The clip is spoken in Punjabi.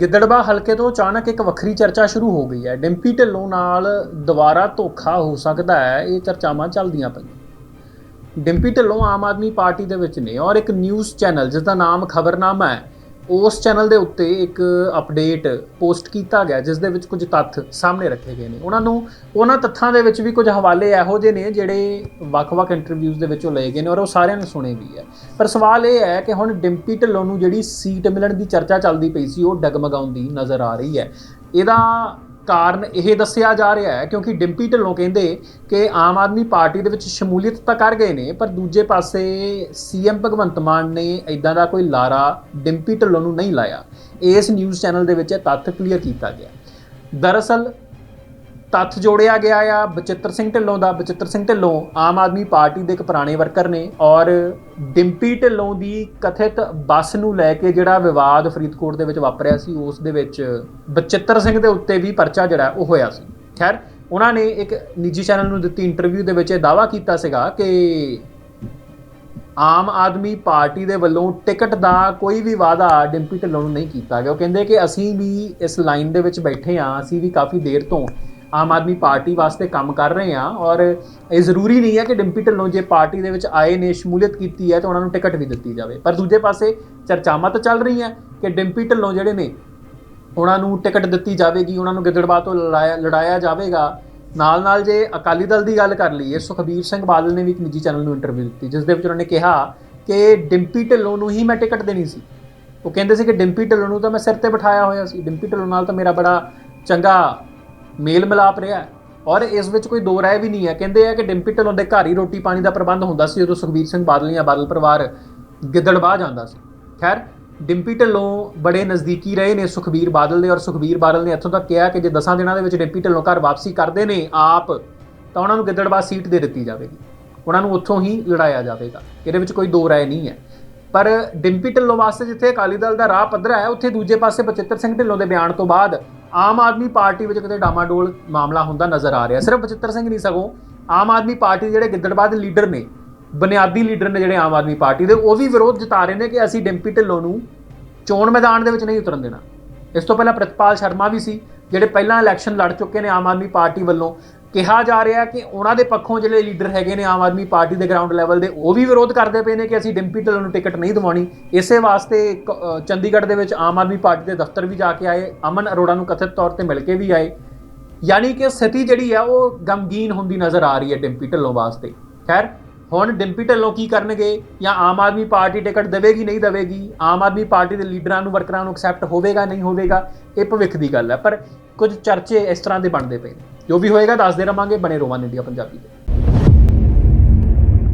ਗਿੱਦੜਬਾ ਹਲਕੇ ਤੋਂ ਅਚਾਨਕ ਇੱਕ ਵੱਖਰੀ ਚਰਚਾ ਸ਼ੁਰੂ ਹੋ ਗਈ ਹੈ। ਡਿੰਪੀ ਢਿੱਲੋਂ ਨਾਲ ਦੁਬਾਰਾ ਧੋਖਾ ਹੋ ਸਕਦਾ ਹੈ, ਇਹ ਚਰਚਾਵਾਂ ਚੱਲਦੀਆਂ ਪਈਆਂ। ਡਿੰਪੀ ਢਿੱਲੋਂ ਆਮ ਆਦਮੀ ਪਾਰਟੀ ਦੇ ਵਿੱਚ ਨੇ ਔਰ ਇੱਕ ਨਿਊਜ਼ ਚੈਨਲ ਜਿਸ ਦਾ ਨਾਮ ਖਬਰਨਾਮਾ ਹੈ। ਉਸ ਚੈਨਲ ਦੇ ਉੱਤੇ ਇੱਕ ਅਪਡੇਟ ਪੋਸਟ ਕੀਤਾ ਗਿਆ, ਜਿਸ ਦੇ ਵਿੱਚ ਕੁਝ ਤੱਥ ਸਾਹਮਣੇ ਰੱਖੇ ਗਏ ਨੇ। ਉਹਨਾਂ ਨੂੰ, ਉਹਨਾਂ ਤੱਥਾਂ ਦੇ ਵਿੱਚ ਵੀ ਕੁਝ ਹਵਾਲੇ ਇਹੋ ਜਿਹੇ ਨੇ ਜਿਹੜੇ ਵੱਖ-ਵੱਖ ਇੰਟਰਵਿਊਜ਼ ਦੇ ਵਿੱਚੋਂ ਲਏ ਗਏ ਨੇ ਔਰ ਉਹ ਸਾਰਿਆਂ ਨੇ ਸੁਣੇ ਵੀ ਹੈ। ਪਰ ਸਵਾਲ ਇਹ ਹੈ ਕਿ ਹੁਣ ਡਿੰਪੀ ਢਿੱਲੋਂ ਨੂੰ ਜਿਹੜੀ ਸੀਟ ਮਿਲਣ ਦੀ ਚਰਚਾ ਚੱਲਦੀ ਪਈ ਸੀ, ਉਹ ਡਗਮਗਾਉਂਦੀ ਨਜ਼ਰ ਆ ਰਹੀ ਹੈ। ਇਹਦਾ ਕਾਰਨ ਇਹ ਦੱਸਿਆ ਜਾ ਰਿਹਾ ਹੈ, ਕਿਉਂਕਿ ਡਿੰਪੀ ਢਿੱਲੋਂ ਕਹਿੰਦੇ ਕਿ ਆਮ ਆਦਮੀ ਪਾਰਟੀ ਦੇ ਵਿੱਚ ਸ਼ਮੂਲੀਅਤ ਤਾਂ ਕਰ ਗਏ ਨੇ, ਪਰ ਦੂਜੇ ਪਾਸੇ ਸੀਐਮ ਭਗਵੰਤ ਮਾਨ ਨੇ ਇਦਾਂ ਦਾ ਕੋਈ ਲਾਰਾ ਡਿੰਪੀ ਢਿੱਲੋਂ ਨੂੰ ਨਹੀਂ ਲਾਇਆ। ਇਸ ਨਿਊਜ਼ ਚੈਨਲ ਦੇ ਵਿੱਚ ਇਹ ਤੱਥ ਕਲੀਅਰ ਕੀਤਾ ਗਿਆ। ਦਰਅਸਲ ਤੱਥ ਜੋੜਿਆ ਗਿਆ ਆ। ਬਚਿੱਤਰ ਸਿੰਘ ਢਿੱਲੋਂ ਦਾ, ਬਚਿੱਤਰ ਸਿੰਘ ਢਿੱਲੋਂ ਆਮ ਆਦਮੀ ਪਾਰਟੀ ਦੇ ਇੱਕ ਪੁਰਾਣੇ ਵਰਕਰ ਨੇ ਔਰ ਡਿੰਪੀ ਢਿੱਲੋਂ ਦੀ ਕਥਿਤ ਬੱਸ ਨੂੰ ਲੈ ਕੇ ਜਿਹੜਾ ਵਿਵਾਦ ਫਰੀਦਕੋਟ ਦੇ ਵਿੱਚ ਵਾਪਰਿਆ ਸੀ, ਉਸ ਦੇ ਵਿੱਚ ਬਚਿੱਤਰ ਸਿੰਘ ਦੇ ਉੱਤੇ ਵੀ ਪਰਚਾ ਜਿਹੜਾ ਉਹ ਹੋਇਆ ਸੀ। ਖੈਰ, ਉਹਨਾਂ ਨੇ ਇੱਕ ਨਿੱਜੀ ਚੈਨਲ ਨੂੰ ਦਿੱਤੀ ਇੰਟਰਵਿਊ ਦੇ ਵਿੱਚ ਇਹ ਦਾਅਵਾ ਕੀਤਾ ਸੀਗਾ ਕਿ ਆਮ ਆਦਮੀ ਪਾਰਟੀ ਦੇ ਵੱਲੋਂ ਟਿਕਟ ਦਾ ਕੋਈ ਵੀ ਵਾਅਦਾ ਡਿੰਪੀ ਢਿੱਲੋਂ ਨੂੰ ਨਹੀਂ ਕੀਤਾ ਗਿਆ। ਉਹ ਕਹਿੰਦੇ ਕਿ ਅਸੀਂ ਵੀ ਇਸ ਲਾਈਨ ਦੇ ਵਿੱਚ ਬੈਠੇ ਹਾਂ, ਅਸੀਂ ਵੀ ਕਾਫੀ ਦੇਰ ਤੋਂ ਆਮ ਆਦਮੀ ਪਾਰਟੀ ਵਾਸਤੇ ਕੰਮ ਕਰ ਰਹੇ ਹਾਂ ਔਰ ਇਹ ਜ਼ਰੂਰੀ ਨਹੀਂ ਹੈ ਕਿ ਡਿੰਪੀ ਢਿੱਲੋਂ ਜੇ ਪਾਰਟੀ ਦੇ ਵਿੱਚ ਆਏ ਨੇ, ਸ਼ਮੂਲੀਅਤ ਕੀਤੀ ਹੈ ਤਾਂ ਉਹਨਾਂ ਨੂੰ ਟਿਕਟ ਵੀ ਦਿੱਤੀ ਜਾਵੇ। ਪਰ ਦੂਜੇ ਪਾਸੇ ਚਰਚਾਵਾਂ ਤਾਂ ਚੱਲ ਰਹੀਆਂ ਕਿ ਡਿੰਪੀ ਢਿੱਲੋਂ ਜਿਹੜੇ ਨੇ, ਉਹਨਾਂ ਨੂੰ ਟਿਕਟ ਦਿੱਤੀ ਜਾਵੇਗੀ, ਉਹਨਾਂ ਨੂੰ ਗਿੱਦੜਬਾਹ ਤੋਂ ਲੜਾਇਆ ਲੜਾਇਆ ਜਾਵੇਗਾ। ਨਾਲ ਨਾਲ ਜੇ ਅਕਾਲੀ ਦਲ ਦੀ ਗੱਲ ਕਰ ਲਈਏ, ਸੁਖਬੀਰ ਸਿੰਘ ਬਾਦਲ ਨੇ ਵੀ ਇੱਕ ਨਿੱਜੀ ਚੈਨਲ ਨੂੰ ਇੰਟਰਵਿਊ ਦਿੱਤੀ, ਜਿਸ ਦੇ ਵਿੱਚ ਉਹਨਾਂ ਨੇ ਕਿਹਾ ਕਿ ਡਿੰਪੀ ਢਿੱਲੋਂ ਨੂੰ ਹੀ ਮੈਂ ਟਿਕਟ ਦੇਣੀ ਸੀ। ਉਹ ਕਹਿੰਦੇ ਸੀ ਕਿ ਡਿੰਪੀ ਢਿੱਲੋਂ ਨੂੰ ਤਾਂ ਮੈਂ ਸਿਰ ਤੇ ਬਿਠਾਇਆ ਹੋਇਆ ਸੀ। ਡਿੰਪੀ ਢਿੱਲੋਂ ਨਾਲ ਤਾਂ ਮੇਰਾ ਬੜਾ ਚੰਗਾ ਮੇਲ ਮਿਲਾਪ ਰਿਹਾ ਔਰ ਇਸ ਵਿੱਚ ਕੋਈ ਦੋ ਰਾਏ ਵੀ ਨਹੀਂ ਹੈ। ਕਹਿੰਦੇ ਆ ਕਿ ਡਿੰਪੀ ਢਿੱਲੋਂ ਦੇ ਘਰ ਹੀ ਰੋਟੀ ਪਾਣੀ ਦਾ ਪ੍ਰਬੰਧ ਹੁੰਦਾ ਸੀ ਜਦੋਂ ਸੁਖਬੀਰ ਸਿੰਘ ਬਾਦਲ ਜਾਂ ਬਾਦਲ ਪਰਿਵਾਰ ਗਿੱਦੜਬਾਹ ਜਾਂਦਾ ਸੀ। ਖੈਰ, ਡਿੰਪੀ ਢਿੱਲੋਂ ਬੜੇ ਨਜ਼ਦੀਕੀ ਰਹੇ ਨੇ ਸੁਖਬੀਰ ਬਾਦਲ ਦੇ। ਔਰ ਸੁਖਬੀਰ ਬਾਦਲ ਨੇ ਇੱਥੋਂ ਤੱਕ ਕਿਹਾ ਕਿ ਜੇ 10 ਦਿਨਾਂ ਦੇ ਵਿੱਚ ਡਿੰਪੀ ਢਿੱਲੋਂ ਘਰ ਵਾਪਸੀ ਕਰਦੇ ਨੇ ਆਪ, ਤਾਂ ਉਹਨਾਂ ਨੂੰ ਗਿੱਦੜਬਾਹ ਸੀਟ ਦੇ ਦਿੱਤੀ ਜਾਵੇਗੀ। ਉਹਨਾਂ ਨੂੰ ਉੱਥੋਂ ਹੀ ਲੜਾਇਆ ਜਾਵੇਗਾ। ਇਹਦੇ ਵਿੱਚ ਕੋਈ ਦੋ ਰਾਏ ਨਹੀਂ ਹੈ। ਪਰ ਡਿੰਪੀ ਢਿੱਲੋਂ ਵਾਸਤੇ ਜਿੱਥੇ ਅਕਾਲੀ ਦਲ ਦਾ ਰਾਹ ਪੱਧਰਾ ਹੈ, ਉੱਥੇ ਦੂਜੇ ਪਾਸੇ ਬਚਿੱਤਰ ਸਿੰਘ ਢਿੱਲੋਂ ਦੇ ਬਿਆਨ ਤੋਂ ਬਾਅਦ ਆਮ ਆਦਮੀ ਪਾਰਟੀ ਵਿੱਚ ਕਿਤੇ ਡਾਮਾਡੋਲ ਮਾਮਲਾ ਹੁੰਦਾ ਨਜ਼ਰ ਆ ਰਿਹਾ। ਸਿਰਫ ਬਚਿੱਤਰ ਸਿੰਘ ਨਹੀਂ, ਸਗੋਂ ਆਮ ਆਦਮੀ ਪਾਰਟੀ ਦੇ ਜਿਹੜੇ ਗਿੱਦੜਬਾਹ ਲੀਡਰ ਨੇ, ਬੁਨਿਆਦੀ ਲੀਡਰ ਨੇ ਜਿਹੜੇ ਆਮ ਆਦਮੀ ਪਾਰਟੀ ਦੇ, ਉਹ ਵੀ ਵਿਰੋਧ ਜਤਾ ਰਹੇ ਨੇ ਕਿ ਅਸੀਂ ਡਿੰਪੀ ਢਿੱਲੋਂ ਨੂੰ ਚੋਣ ਮੈਦਾਨ ਦੇ ਵਿੱਚ ਨਹੀਂ ਉਤਰਨ ਦੇਣਾ। ਇਸ ਤੋਂ ਪਹਿਲਾਂ ਪ੍ਰਿਤਪਾਲ ਸ਼ਰਮਾ ਵੀ ਸੀ, ਜਿਹੜੇ ਪਹਿਲਾਂ ਇਲੈਕਸ਼ਨ ਲੜ ਚੁੱਕੇ ਨੇ ਆਮ ਆਦਮੀ ਪਾਰਟੀ ਵੱਲੋਂ। ਕਿਹਾ ਜਾ ਰਿਹਾ ਕਿ ਉਹਨਾਂ ਦੇ ਪੱਖੋਂ ਜਿਹੜੇ ਲੀਡਰ ਹੈਗੇ ਨੇ ਆਮ ਆਦਮੀ ਪਾਰਟੀ ਦੇ ਗਰਾਊਂਡ ਲੈਵਲ ਦੇ, ਉਹ ਵੀ ਵਿਰੋਧ ਕਰਦੇ ਪਏ ਨੇ ਕਿ ਅਸੀਂ ਡਿੰਪੀ ਢਿੱਲੋਂ ਨੂੰ ਟਿਕਟ ਨਹੀਂ ਦਿਵਾਉਣੀ। ਇਸੇ ਵਾਸਤੇ ਕ- ਚੰਡੀਗੜ੍ਹ ਦੇ ਵਿੱਚ ਆਮ ਆਦਮੀ ਪਾਰਟੀ ਦੇ ਦਫ਼ਤਰ ਵੀ ਜਾ ਕੇ ਆਏ, ਅਮਨ ਅਰੋੜਾ ਨੂੰ ਕਥਿਤ ਤੌਰ ਤੇ ਮਿਲ ਕੇ ਵੀ ਆਏ। ਯਾਨੀ ਕਿ ਸਥਿਤੀ ਜਿਹੜੀ ਆ, ਉਹ ਗਮਗੀਨ ਹੁੰਦੀ ਨਜ਼ਰ ਆ ਰਹੀ ਹੈ ਡਿੰਪੀ ਢਿੱਲੋਂ ਵਾਸਤੇ। ਖੈਰ, ਹੁਣ ਡਿੰਪੀ ਢਿੱਲੋਂ ਕੀ ਕਰਨਗੇ ਜਾਂ ਆਮ ਆਦਮੀ ਪਾਰਟੀ ਟਿਕਟ ਦੇਵੇਗੀ, ਨਹੀਂ ਦੇਵੇਗੀ? ਆਮ ਆਦਮੀ ਪਾਰਟੀ ਦੇ ਲੀਡਰਾਂ ਨੂੰ, ਵਰਕਰਾਂ ਨੂੰ ਐਕਸੈਪਟ ਹੋਵੇਗਾ, ਨਹੀਂ ਹੋਵੇਗਾ? ਇਹ ਭਵਿੱਖ ਦੀ ਗੱਲ ਹੈ, ਪਰ ਕੁਝ ਚਰਚੇ ਇਸ ਤਰ੍ਹਾਂ ਦੇ ਬਣਦੇ ਪਏ ਨੇ। ਜੋ ਵੀ ਹੋਏਗਾ ਦੱਸਦੇ ਰਵਾਂਗੇ ਬਣੇ ਰੋਵਾਂ ਇੰਡੀਆ ਪੰਜਾਬੀ ਦੇ